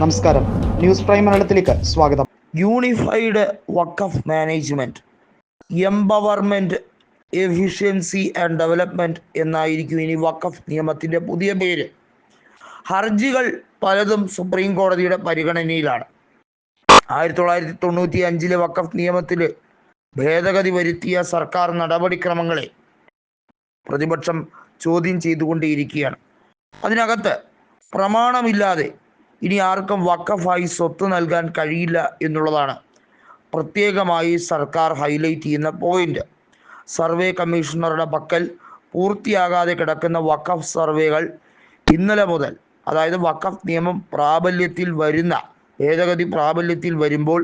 നമസ്കാരം. News prime മലയാളത്തിലേക്ക് സ്വാഗതം. Unified Waqf management empowerment efficiency and development എന്നായിരിക്കും ഇനി വക്കഫ് നിയമത്തിന്റെ പുതിയ പേര്. ഹർജികൾ പലതും സുപ്രീം കോടതിയുടെ പരിഗണനയിലാണ്. ആയിരത്തി തൊള്ളായിരത്തി തൊണ്ണൂറ്റി അഞ്ചിലെ വക്കഫ് നിയമത്തിൽ ഭേദഗതി വരുത്തിയ സർക്കാർ നടപടിക്രമങ്ങളെ പ്രതിപക്ഷം ചോദ്യം ചെയ്തുകൊണ്ടേയിരിക്കുകയാണ്. അതിനകത്ത് പ്രമാണമില്ലാതെ ഇനി ആർക്കും വക്കഫായി സ്വത്ത് നൽകാൻ കഴിയില്ല എന്നുള്ളതാണ് പ്രത്യേകമായി സർക്കാർ ഹൈലൈറ്റ് ചെയ്യുന്ന പോയിന്റ് സർവേ കമ്മീഷണറുടെ പക്കൽ പൂർത്തിയാകാതെ കിടക്കുന്ന വക്കഫ് സർവേകൾ ഇന്നലെ മുതൽ അതായത് വക്കഫ് നിയമം പ്രാബല്യത്തിൽ വരുന്ന ഭേദഗതി പ്രാബല്യത്തിൽ വരുമ്പോൾ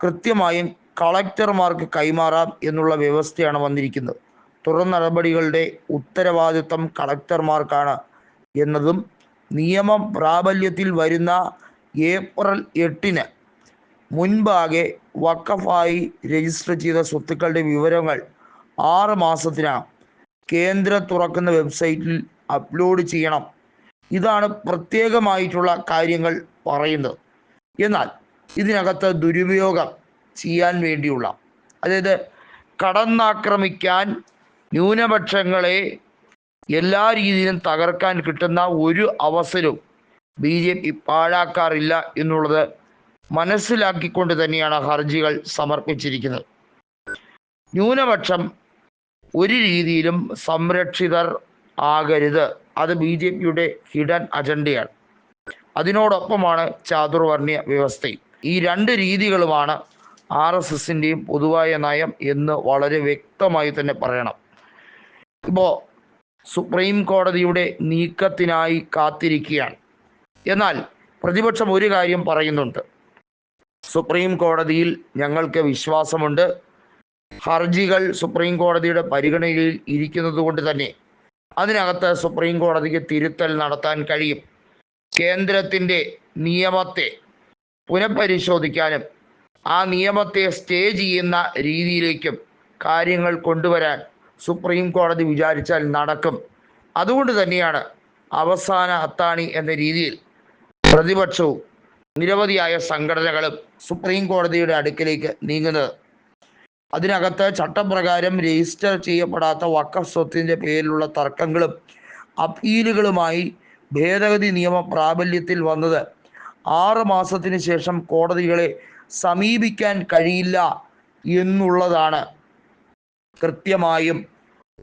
കൃത്യമായും കളക്ടർമാർക്ക് കൈമാറാം എന്നുള്ള വ്യവസ്ഥയാണ് വന്നിരിക്കുന്നത്. തുടർ നടപടികളുടെ ഉത്തരവാദിത്വം കളക്ടർമാർക്കാണ് എന്നതും നിയമം പ്രാബല്യത്തിൽ വരുന്ന ഏപ്രിൽ എട്ടിന് മുൻപാകെ വക്കഫായി രജിസ്റ്റർ ചെയ്ത സ്വത്തുക്കളുടെ വിവരങ്ങൾ ആറ് മാസത്തിനകം കേന്ദ്ര തുറക്കുന്ന വെബ്സൈറ്റിൽ അപ്ലോഡ് ചെയ്യണം. ഇതാണ് പ്രത്യേകമായിട്ടുള്ള കാര്യങ്ങൾ പറയുന്നത്. എന്നാൽ ഇതിനകത്ത് ദുരുപയോഗം ചെയ്യാൻ വേണ്ടിയുള്ള അതായത് കടന്നാക്രമിക്കാൻ ന്യൂനപക്ഷങ്ങളെ എല്ലാ രീതിയിലും തകർക്കാൻ കിട്ടുന്ന ഒരു അവസരവും ബി ജെ പി പാഴാക്കാറില്ല എന്നുള്ളത് മനസ്സിലാക്കിക്കൊണ്ട് തന്നെയാണ് ഹർജികൾ സമർപ്പിച്ചിരിക്കുന്നത്. ന്യൂനപക്ഷം ഒരു രീതിയിലും സംരക്ഷിതർ ആകരുത്. അത് ബി ജെ പിയുടെ ഹിഡൻ അജണ്ടയാണ്. അതിനോടൊപ്പമാണ് ചാതുർവർണയ വ്യവസ്ഥയും. ഈ രണ്ട് രീതികളുമാണ് ആർ എസ് എസിന്റെയും പൊതുവായ നയം എന്ന് വളരെ വ്യക്തമായി തന്നെ പറയണം. ഇപ്പോൾ സുപ്രീം കോടതിയുടെ നീക്കത്തിനായി കാത്തിരിക്കുകയാണ്. എന്നാൽ പ്രതിപക്ഷം ഒരു കാര്യം പറയുന്നുണ്ട്. സുപ്രീം കോടതിയിൽ ഞങ്ങൾക്ക് വിശ്വാസമുണ്ട്. ഹർജികൾ സുപ്രീം കോടതിയുടെ പരിഗണനയിൽ ഇരിക്കുന്നത് കൊണ്ട് തന്നെ അതിനകത്ത് സുപ്രീം കോടതിക്ക് തിരുത്തൽ നടത്താൻ കഴിയും. കേന്ദ്രത്തിന്റെ നിയമത്തെ പുനഃപരിശോധിക്കാനും ആ നിയമത്തെ സ്റ്റേ ചെയ്യുന്ന രീതിയിലേക്കും കാര്യങ്ങൾ കൊണ്ടുവരാൻ സുപ്രീം കോടതി വിചാരിച്ചാൽ നടക്കും. അതുകൊണ്ട് തന്നെയാണ് അവസാന അത്താണി എന്ന രീതിയിൽ പ്രതിപക്ഷവും നിരവധിയായ സംഘടനകളും സുപ്രീം കോടതിയുടെ അടുക്കിലേക്ക് നീങ്ങുന്നത്. അതിനകത്ത് ചട്ടപ്രകാരം രജിസ്റ്റർ ചെയ്യപ്പെടാത്ത വക്കഫ് സ്വത്തിന്റെ പേരിലുള്ള തർക്കങ്ങളും അപ്പീലുകളുമായി ഭേദഗതി നിയമ പ്രാബല്യത്തിൽ വന്നത് ആറ് മാസത്തിന് ശേഷം കോടതികളെ സമീപിക്കാൻ കഴിയില്ല എന്നുള്ളതാണ്. കൃത്യമായും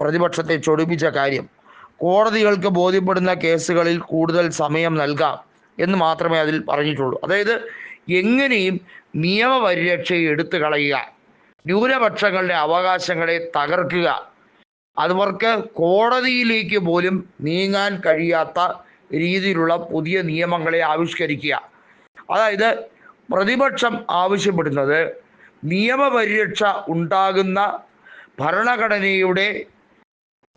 പ്രതിപക്ഷത്തെ ചൊടിപ്പിച്ച കാര്യം. കോടതികൾക്ക് ബോധ്യപ്പെടുന്ന കേസുകളിൽ കൂടുതൽ സമയം നൽകാം എന്ന് മാത്രമേ അതിൽ പറഞ്ഞിട്ടുള്ളൂ. അതായത് എങ്ങനെയും നിയമപരിരക്ഷയെ എടുത്തു കളയുക ന്യൂനപക്ഷങ്ങളുടെ അവകാശങ്ങളെ തകർക്കുക അവർക്ക് കോടതിയിലേക്ക് പോലും നീങ്ങാൻ കഴിയാത്ത രീതിയിലുള്ള പുതിയ നിയമങ്ങളെ ആവിഷ്കരിക്കുക. അതായത് പ്രതിപക്ഷം ആവശ്യപ്പെടുന്നത് നിയമപരിരക്ഷ ഉണ്ടാകുന്ന ഭരണഘടനയുടെ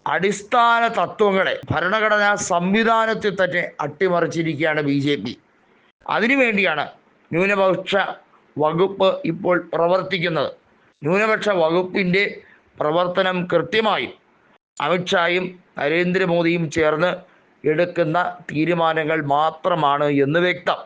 അടിസ്ഥാന തത്വങ്ങളെ ഭരണഘടനാ സംവിധാനത്തിൽ തന്നെ അട്ടിമറിച്ചിരിക്കുകയാണ് ബി ജെ പി. അതിനുവേണ്ടിയാണ് ന്യൂനപക്ഷ വകുപ്പ് ഇപ്പോൾ പ്രവർത്തിക്കുന്നത്. ന്യൂനപക്ഷ വകുപ്പിന്റെ പ്രവർത്തനം കൃത്യമായും അമിത്ഷായും നരേന്ദ്രമോദിയും ചേർന്ന് എടുക്കുന്ന തീരുമാനങ്ങൾ മാത്രമാണ് എന്ന് വ്യക്തം.